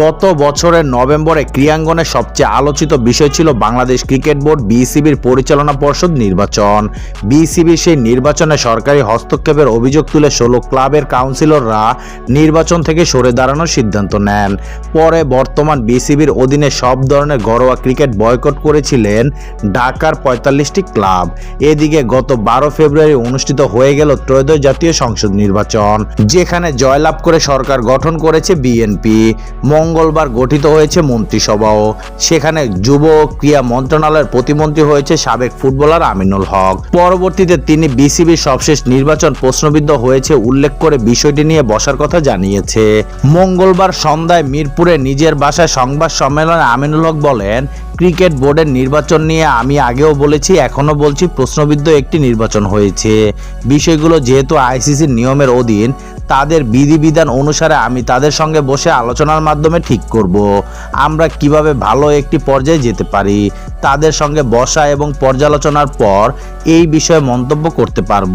গত বছরের নভেম্বরে ক্রীড়াঙ্গনে সবচেয়ে আলোচিত বিষয় ছিল বাংলাদেশ ক্রিকেট বোর্ড বিসিবির পরিচালনা পর্ষদ নির্বাচন। বিসিবির সেই নির্বাচনে সরকারি হস্তক্ষেপের অভিযোগ তুলে ষোলো ক্লাবের কাউন্সিলররা নির্বাচন থেকে সরে দাঁড়ানোর সিদ্ধান্ত নেন। পরে বর্তমান বিসিবির অধীনে সব ধরনের ঘরোয়া ক্রিকেট বয়কট করেছিলেন ঢাকার পঁয়তাল্লিশটি ক্লাব। এদিকে গত বারো ফেব্রুয়ারি অনুষ্ঠিত হয়ে গেল ত্রয়োদশ জাতীয় সংসদ নির্বাচন, যেখানে জয়লাভ করে সরকার গঠন করেছে বিএনপি। মঙ্গলবার গঠিত হয়েছে মন্ত্রিসভাও। সেখানে যুব ক্রীড়া মন্ত্রণালয়ের প্রতিমন্ত্রী হয়েছে সাবেক ফুটবলার আমিনুল হক। পরবর্তীতে তিনি বিসিবির সবশেষ নির্বাচন প্রশ্নবিদ্ধ হয়েছে উল্লেখ করে বিষয়টি নিয়ে বসার কথা জানিয়েছে। মঙ্গলবার সন্ধ্যায় মিরপুরে নিজের বাসায় সংবাদ সম্মেলনে আমিনুল হক বলেন, ক্রিকেট বোর্ডের নির্বাচন নিয়ে আমি আগেও বলেছি, এখনও বলছি প্রশ্নবিদ্ধ একটি নির্বাচন হয়েছে। বিষয়গুলো যেহেতু আইসিসির নিয়মের অধীন তাদের বিধিবিধান অনুসারে আমি তাদের সঙ্গে বসে আলোচনার মাধ্যমে ঠিক করব। আমরা কীভাবে ভালো একটি পর্যায়ে যেতে পারি, তাদের সঙ্গে বসা এবং পর্যালোচনার পর এই বিষয়ে মন্তব্য করতে পারব।